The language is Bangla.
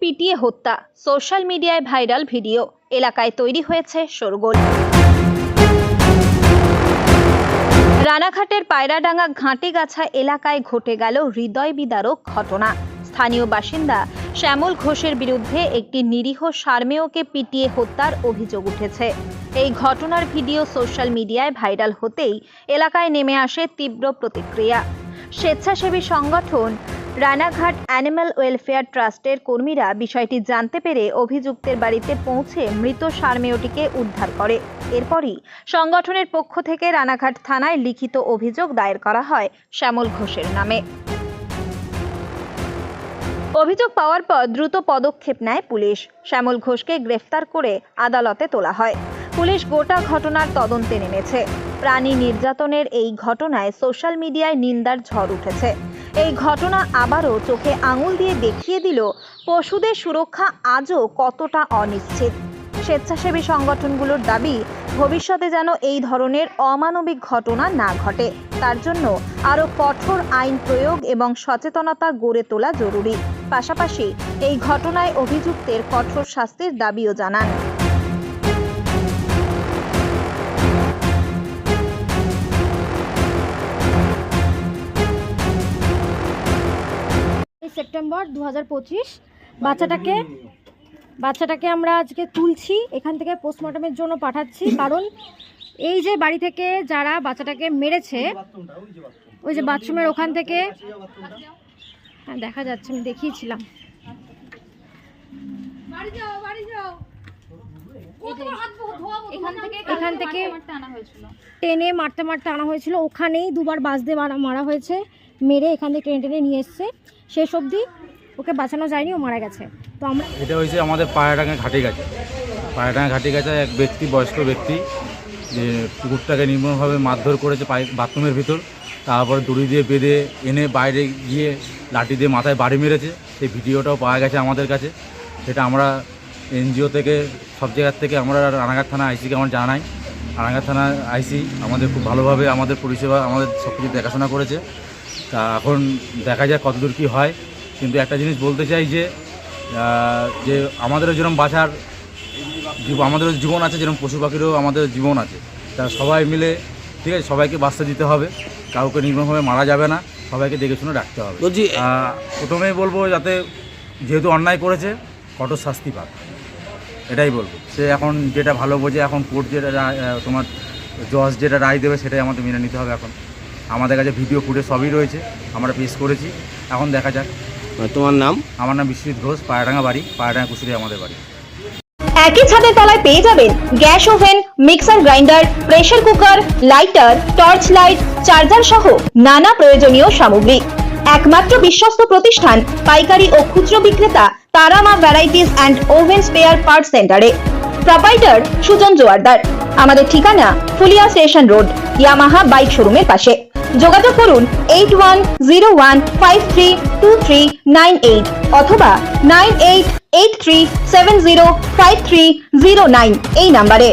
পিটিয়ে হত্যা। সোশ্যাল মিডিয়ায় ভাইরাল ভিডিও। এলাকায় তৈরি হয়েছে শোরগোল। রানাঘাটের পায়রাডাঙ্গা ঘাটিগাছা এলাকায় ঘটে গেল হৃদয় বিদারক ঘটনা। স্থানীয় বাসিন্দা শ্যামল ঘোষের বিরুদ্ধে একটি নিরীহ সার্মেয়কে পিটিয়ে হত্যার অভিযোগ উঠেছে। এই ঘটনার ভিডিও সোশ্যাল মিডিয়ায় ভাইরাল হতেই এলাকায় নেমে আসে তীব্র প্রতিক্রিয়া। স্বেচ্ছাসেবী সংগঠন রানাঘাট অ্যানিম্যাল ওয়েলফেয়ার ট্রাস্টের কর্মীরা বিষয়টি জানতে পেরে অভিযুক্তের বাড়িতে পৌঁছে মৃত সারমেয়টিকে উদ্ধার করে। এরপরই সংগঠনের পক্ষ থেকে রানাঘাট থানায় লিখিত অভিযোগ দায়ের করা হয় শ্যামল ঘোষের নামে। অভিযোগ পাওয়ার পর দ্রুত পদক্ষেপ নেয় পুলিশ। শ্যামল ঘোষকে গ্রেফতার করে আদালতে তোলা হয়। পুলিশ গোটা ঘটনার তদন্তে নেমেছে। প্রাণী নির্যাতনের এই ঘটনায় সোশ্যাল মিডিয়ায় নিন্দার ঝড় উঠেছে। এই ঘটনা আবারও চোখে আঙুল দিয়ে দেখিয়ে দিল পশুদের সুরক্ষা আজও কতটা অনিশ্চিত। স্বেচ্ছাসেবী সংগঠনগুলোর দাবি, ভবিষ্যতে যেন এই ধরনের অমানবিক ঘটনা না ঘটে। তার জন্য আরও কঠোর আইন প্রয়োগ এবং সচেতনতা গড়ে তোলা জরুরি। পাশাপাশি এই ঘটনায় অভিযুক্তের কঠোর শাস্তির দাবিও জানান। সেপ্টেম্বর দু হাজার পঁচিশ বাচ্চাটাকে বাচ্চাটাকে আমরা আজকে তুলছি এখান থেকে পোস্টমর্টমের জন্য পাঠাচ্ছি। কারণ এই যে বাড়ি থেকে যারা বাচ্চাটাকে মেরেছে ওই যে বাথরুমের ওখান থেকে হ্যাঁ দেখা যাচ্ছে আমি দেখিয়েছিলাম। এখান থেকে এখান থেকে মারতে টেনে মারতে মারতে আনা হয়েছিল। ওখানেই দুবার বাস দিয়ে মারা মারা হয়েছে। মেরে এখান থেকে টেনে টেনে নিয়ে এসছে। শেষ অবধি ওকে বাঁচানো যায়নি ও মারা গেছে। তো আমরা এটা হয়েছে আমাদের পায়রাডাঙ্গা ঘাটে গেছে পায়রাডাঙ্গা ঘাটে গেছে এক ব্যক্তি বয়স্ক ব্যক্তি যে কুকুরটাকে নির্মমভাবে মারধর করেছে পাই বাথরুমের ভিতর। তারপরে দড়ি দিয়ে বেঁধে এনে বাইরে গিয়ে লাঠি দিয়ে মাথায় বাড়ি মেরেছে। সেই ভিডিওটাও পাওয়া গেছে আমাদের কাছে। সেটা আমরা এনজিও থেকে সব জায়গার থেকে আমরা রানাঘাট থানা আইসিকে আমার জানাই রানাঘাট থানা আইসি আমাদের খুব ভালোভাবে আমাদের পরিষেবা আমাদের সব কিছু দেখাশোনা করেছে। তা এখন দেখা যাক কতদূর কী হয়। কিন্তু একটা জিনিস বলতে চাই যে যে আমাদেরও যেরকম বাঁচার আমাদেরও জীবন আছে যেরকম পশু পাখিরও আমাদের জীবন আছে। তা সবাই মিলে ঠিক আছে সবাইকে বাঁচতে দিতে হবে। কাউকে নির্মমভাবে মারা যাবে না সবাইকে দেখে শুনে রাখতে হবে। প্রথমেই বলব যাতে যেহেতু অন্যায় করেছে কঠোর শাস্তি পাক। এটাই বলব। সে এখন যেটা ভালো বোঝে এখন কোর্ট যেটা তোমার জজ যেটা রায় দেবে সেটাই আমাদের মেনে নিতে হবে এখন। আমাদের কাছে ভিডিও ফুটে সবই রয়েছে আমরা পেশ করেছি। এখন দেখা যাক। তোমার নাম? আমার নাম বিশ্বজিৎ ঘোষ পায়রাডাঙ্গা বাড়ি পায়রাডাঙ্গা কুশুরি আমাদের বাড়ি। একই ছাদের তলায় পেয়ে যাবেন gas oven mixer grinder pressure cooker lighter torch light charger সহ নানা প্রয়োজনীয় সামগ্রী। একমাত্র বিশ্বস্ত প্রতিষ্ঠান পাইকারি ও খুচরো বিক্রেতা Tarama varieties and oven spare part সেন্টারে প্রপাইটার সুজন জোয়ারদার আমাদের ঠিকানা Phulia station road Yamaha bike শোরুমের পাশে। যোগাযোগ করুন eight one zero one five three two three nine eight অথবা nine eight eight three seven zero five three zero nine এই নাম্বারে